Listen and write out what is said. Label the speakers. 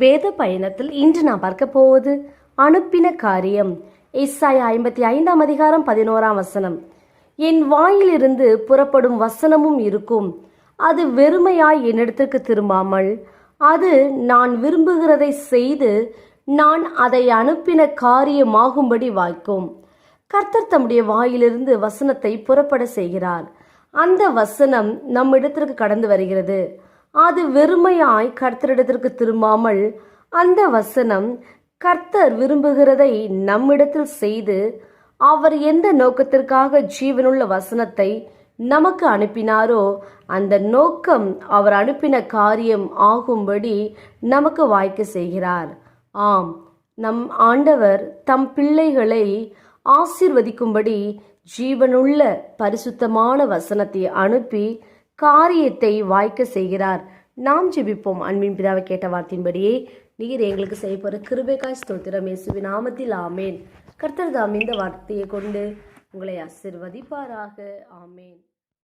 Speaker 1: வேத பயணத்தில் இன்று நாம் பார்க்க போவது அனுப்பின காரியம். இஸ்ஸாயா ஐம்பத்தி ஐந்தாம் அதிகாரம் பதினோராம் வசனம். என் வாயிலிருந்து புறப்படும் வசனமும் இருக்கும். அது வெறுமையாய் என்னிடத்திற்கு திரும்பாமல் அது நான் விரும்புகிறதை செய்து நான் அதை அனுப்பின காரியமாகும்படி வாய்க்கும். கர்த்தர் தம்முடைய வாயிலிருந்து வசனத்தை புறப்பட செய்கிறார். அந்த வசனம் நம்மிடத்திற்கு கடந்து வருகிறது. அது வெறுமையாய் கர்த்தரிடத்திற்கு திரும்பாமல் அந்த வசனம் கர்த்தர் விரும்புகிறதை நம்மிடத்தில் செய்து அவர் எந்த நோக்கத்திற்காக ஜீவனுள்ள வசனத்தை நமக்கு அனுப்பினாரோ அந்த நோக்கம் அவர் அனுப்பின காரியம் ஆகும்படி நமக்கு வாய்க்க செய்கிறார். ஆம் நம் ஆண்டவர் தம் பிள்ளைகளை ஆசிர்வதிக்கும்படி ஜீவனுள்ள பரிசுத்தமான வசனத்தை அனுப்பி காரியத்தை வாய்க்க செய்கிறார். நாம் ஜெபிப்போம். அன்பின் பிதாவை கேட்ட வார்த்தையின்படியே நீர் எங்களுக்கு செய்யப்படுற கிருபைக்காய் ஸ்தோத்திரம் இயேசுவி நாமத்தில். ஆமேன். கர்த்தர் தாம் இந்த வார்த்தையை கொண்டு உங்களை ஆசிர்வதிப்பாராக. ஆமேன்.